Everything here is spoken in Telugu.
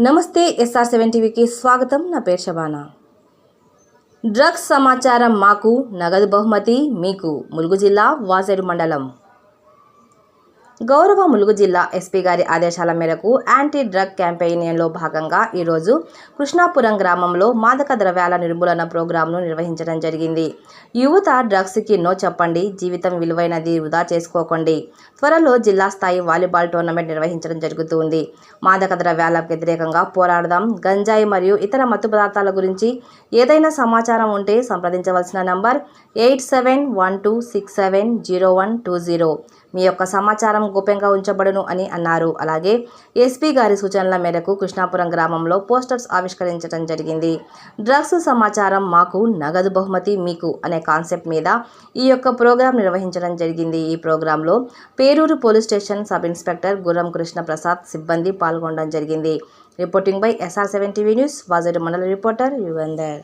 నమస్తే ఎస్ఆర్ సెవెన్ టీవీకి స్వాగతం. నా పేరు శబానా. డ్రగ్స్ సమాచారం మాకు నగదు బహుమతి మీకు ములుగు జిల్లా వాసేడు మండలం గౌరవ ములుగు జిల్లా ఎస్పీ గారి ఆదేశాల మేరకు యాంటీ డ్రగ్ క్యాంపెయిన్లో భాగంగా ఈరోజు కృష్ణాపురం గ్రామంలో మాదక ద్రవ్యాల నిర్మూలన ప్రోగ్రాంను నిర్వహించడం జరిగింది. యువత డ్రగ్స్కి నో చెప్పండి జీవితం విలువైనది వృధా చేసుకోకండి. త్వరలో జిల్లా స్థాయి వాలీబాల్ టోర్నమెంట్ నిర్వహించడం జరుగుతుంది. మాదక ద్రవ్యాలకు వ్యతిరేకంగా పోరాడదాం. గంజాయి మరియు ఇతర మత్తు పదార్థాల గురించి ఏదైనా సమాచారం ఉంటే సంప్రదించవలసిన number eight seven one two six seven zero one two zero. మీ యొక్క సమాచారం గోప్యంగా ఉంచబడును అని అన్నారు. అలాగే ఎస్పీ గారి సూచనల మేరకు కృష్ణాపురం గ్రామంలో పోస్టర్స్ ఆవిష్కరించడం జరిగింది. డ్రగ్స్ సమాచారం మాకు నగదు బహుమతి మీకు అనే కాన్సెప్ట్ మీద ఈ యొక్క ప్రోగ్రాం నిర్వహించడం జరిగింది. ఈ ప్రోగ్రాంలో Peruru police station sub inspector Gurram Krishna Prasad సిబ్బంది పాల్గొనడం జరిగింది. Reporting by S R seven TV news Vajedu మండల రిపోర్టర్ యుగంధర్.